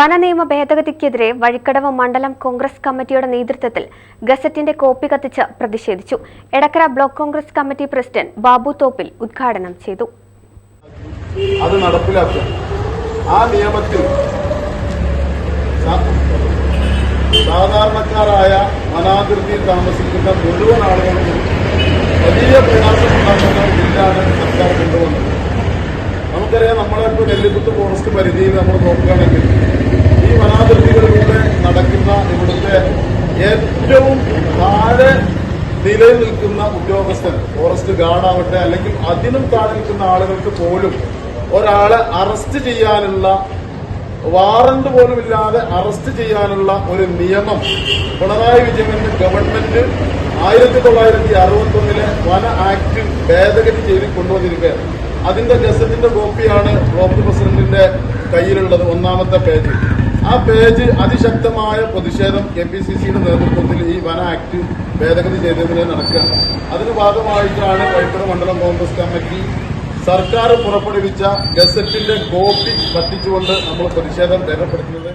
വനനിയമ ഭേദഗതിക്കെതിരെ വഴിക്കടവ് മണ്ഡലം കോൺഗ്രസ് കമ്മിറ്റിയുടെ നേതൃത്വത്തിൽ ഗസറ്റിന്റെ കോപ്പി കത്തിച്ച് പ്രതിഷേധിച്ചു. Edakkara block Congress committee president Babu Thoppil ഉദ്ഘാടനം ചെയ്തു. അത് ആ നിയമത്തിൽ സാധാരണക്കാരായ വനാതിർത്തിയിൽ താമസിക്കുന്ന മുഴുവൻ ആളുകൾക്കും വലിയ പ്രയാസമുണ്ടാക്കുന്ന ബില്ലാണ് സർക്കാർ കൊണ്ടുവന്നത് നമുക്കറിയാം നമ്മളിപ്പോൾ നെല്ലിക്കുത്ത് ഫോറസ്റ്റ് പരിധിയിൽ നമ്മൾ നോക്കുകയാണെങ്കിൽ നടക്കുന്ന ഇവിടുത്തെ ഏറ്റവും താഴെ നിലയിൽ നിൽക്കുന്ന ഉദ്യോഗസ്ഥൻ ഫോറസ്റ്റ് ഗാർഡ് ആവട്ടെ അല്ലെങ്കിൽ അതിനും താഴെ നിൽക്കുന്ന ആളുകൾക്ക് പോലും ഒരാളെ അറസ്റ്റ് ചെയ്യാനുള്ള വാറണ്ട് പോലും ഇല്ലാതെ അറസ്റ്റ് ചെയ്യാനുള്ള ഒരു നിയമം പിണറായി വിജയന്റെ ഗവൺമെന്റ് ആയിരത്തി തൊള്ളായിരത്തി അറുപത്തി ഒന്നിലെ വന ആക്ട് ഭേദഗതി ചെയ്ത് കൊണ്ടുവന്നിരിക്കുകയാണ്. അതിന്റെ ഗസറ്റിന്റെ കോപ്പിയാണ് ബ്ലോക്ക് പ്രസിഡന്റിന്റെ കയ്യിലുള്ളത് ഒന്നാമത്തെ പേജ്. ആ പേജ് അതിശക്തമായ പ്രതിഷേധം കെ പി സി സിയുടെ നേതൃത്വത്തിൽ ഈ വന ആക്ട് ഭേദഗതി ചെയ്തതിനെ നടക്കുകയാണ് അതിന് ഭാഗമായിട്ടാണ് വൈത്തറ മണ്ഡലം കോൺഗ്രസ് കമ്മിറ്റി സർക്കാർ പുറപ്പെടുവിച്ച ഗസറ്റിന്റെ കോപ്പി കത്തിച്ചുകൊണ്ട് നമ്മൾ പ്രതിഷേധം രേഖപ്പെടുത്തുന്നത്.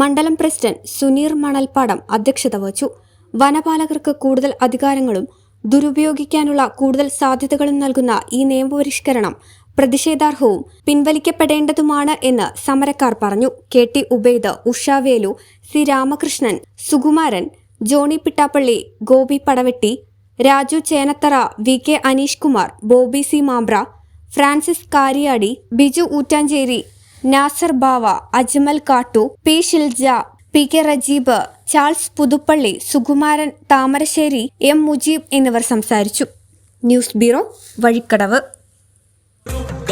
മണ്ഡലം പ്രസിഡന്റ് സുനീർ മണൽപ്പാടം അധ്യക്ഷത വഹിച്ചു. വനപാലകർക്ക് കൂടുതൽ അധികാരങ്ങളും ദുരുപയോഗിക്കാനുള്ള കൂടുതൽ സാധ്യതകളും നൽകുന്ന ഈ നിയമപരിഷ്കരണം പ്രതിഷേധാർഹവും പിൻവലിക്കപ്പെടേണ്ടതുമാണ് എന്ന് സമരക്കാർ പറഞ്ഞു. K T Ubaid Ushavelu C Ramakrishnan Sukumaran Johny Pittappilly Gopi Padavetti Raju Chenathara V K Aneesh Kumar Bobby C Mambra Francis Kariyadi Biju Oottancheri Nasar Bava Ajmal Kattu P Shilja P K Rajeeb Charles Puthuppally Sukumaran Thamarassery M Mujeeb എന്നിവർ സംസാരിച്ചു. News bureau Vazhikkadavu.